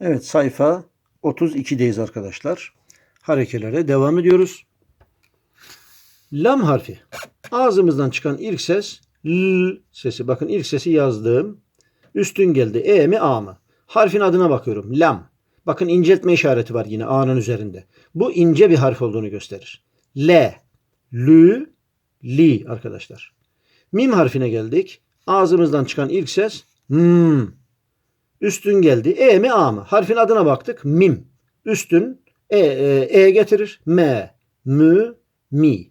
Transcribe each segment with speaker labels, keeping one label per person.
Speaker 1: Evet sayfa 32'deyiz arkadaşlar. Harekelere devam ediyoruz. Lam harfi. Ağzımızdan çıkan ilk ses L sesi. Bakın ilk sesi yazdım. Üstün geldi. E mi A mı? Harfin adına bakıyorum. Lam. Bakın inceltme işareti var yine A'nın üzerinde. Bu ince bir harf olduğunu gösterir. L, Lü, Li arkadaşlar. Mim harfine geldik. Ağzımızdan çıkan ilk ses M. Üstün geldi. E mi A mı? Harfin adına baktık. Mim. Üstün E, e, e getirir. M, Mü, Mi.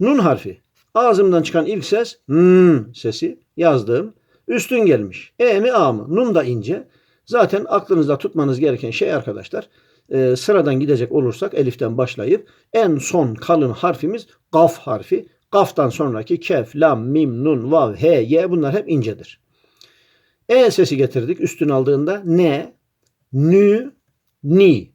Speaker 1: Nun harfi. Ağzımdan çıkan ilk ses M sesi yazdım. Üstün gelmiş. E mi A mı? Nun da ince. Zaten aklınızda tutmanız gereken şey arkadaşlar. e, sıradan gidecek olursak eliften başlayıp en son kalın harfimiz gaf harfi. Gaftan sonraki kef, lam, mim, nun, vav, he, ye bunlar hep incedir. E sesi getirdik üstün aldığında ne, nü, ni.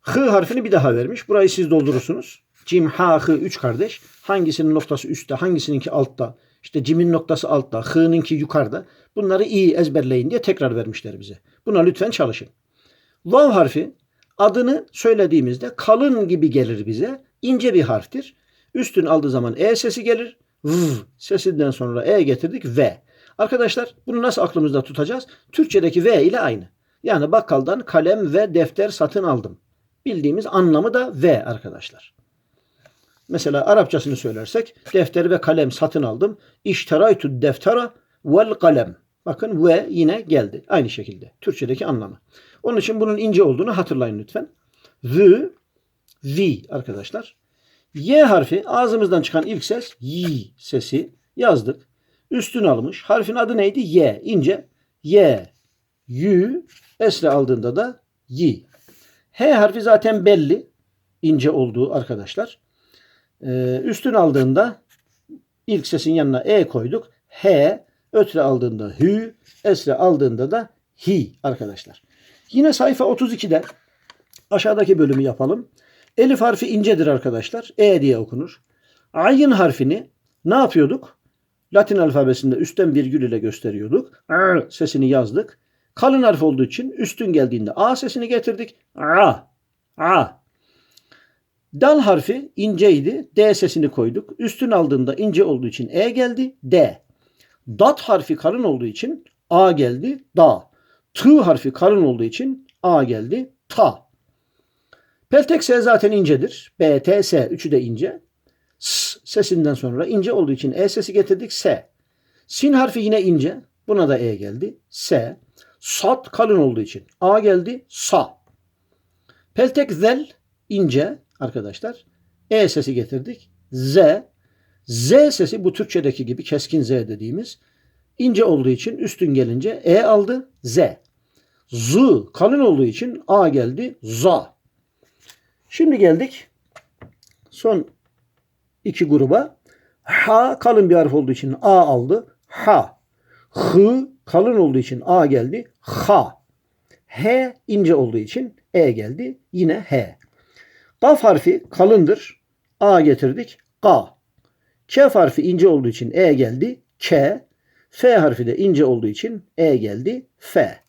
Speaker 1: Hı harfini bir daha vermiş. Burayı siz doldurursunuz. Cim, ha, hı üç kardeş. Hangisinin noktası üstte, hangisininki altta. İşte cimin noktası altta, hı'nınki yukarıda. Bunları iyi ezberleyin diye tekrar vermişler bize. Buna lütfen çalışın. Vav harfi adını söylediğimizde kalın gibi gelir bize. İnce bir harftir. Üstün aldığı zaman E sesi gelir. V sesinden sonra E getirdik V. Arkadaşlar bunu nasıl aklımızda tutacağız? Türkçedeki V ile aynı. Yani bakkaldan kalem ve defter satın aldım. Bildiğimiz anlamı da V arkadaşlar. Mesela Arapçasını söylersek defter ve kalem satın aldım. İşteraytu deftera vel kalem. Bakın ve yine geldi. Aynı şekilde. Türkçedeki anlamı. Onun için bunun ince olduğunu hatırlayın lütfen. V, V arkadaşlar. Y harfi ağzımızdan çıkan ilk ses Y sesi yazdık. Üstün almış. Harfin adı neydi? Y. ince. Y, Y, esre aldığında da Y. H harfi zaten belli. ince olduğu arkadaşlar. Ee, üstün aldığında ilk sesin yanına E koyduk. H, ötre aldığında Hü, esre aldığında da Hi arkadaşlar. Yine sayfa 32'de aşağıdaki bölümü yapalım. Elif harfi incedir arkadaşlar. E diye okunur. Ayın harfini ne yapıyorduk? Latin alfabesinde üstten virgül ile gösteriyorduk. A sesini yazdık. Kalın harf olduğu için üstün geldiğinde A sesini getirdik. A. A. Dal harfi inceydi. D sesini koyduk. Üstün aldığında ince olduğu için E geldi. D. Dat harfi kalın olduğu için A geldi. Da. T harfi kalın olduğu için A geldi. Ta. Peltek S zaten incedir. B, T, S. Üçü de ince. S sesinden sonra ince olduğu için E sesi getirdik. S. Sin harfi yine ince. Buna da E geldi. S. Sat kalın olduğu için A geldi. Sa. Peltek zel ince arkadaşlar. E sesi getirdik. Z. Z sesi bu Türkçedeki gibi keskin Z dediğimiz ince olduğu için üstün gelince E aldı. Z. Z kalın olduğu için A geldi. Za. Şimdi geldik son iki gruba. Ha kalın bir harf olduğu için A aldı. Ha. Hı kalın olduğu için A geldi. Ha. H ince olduğu için E geldi. Yine H. Kaf harfi kalındır. A getirdik. Ka. Kef harfi ince olduğu için E geldi. K. F harfi de ince olduğu için E geldi. F.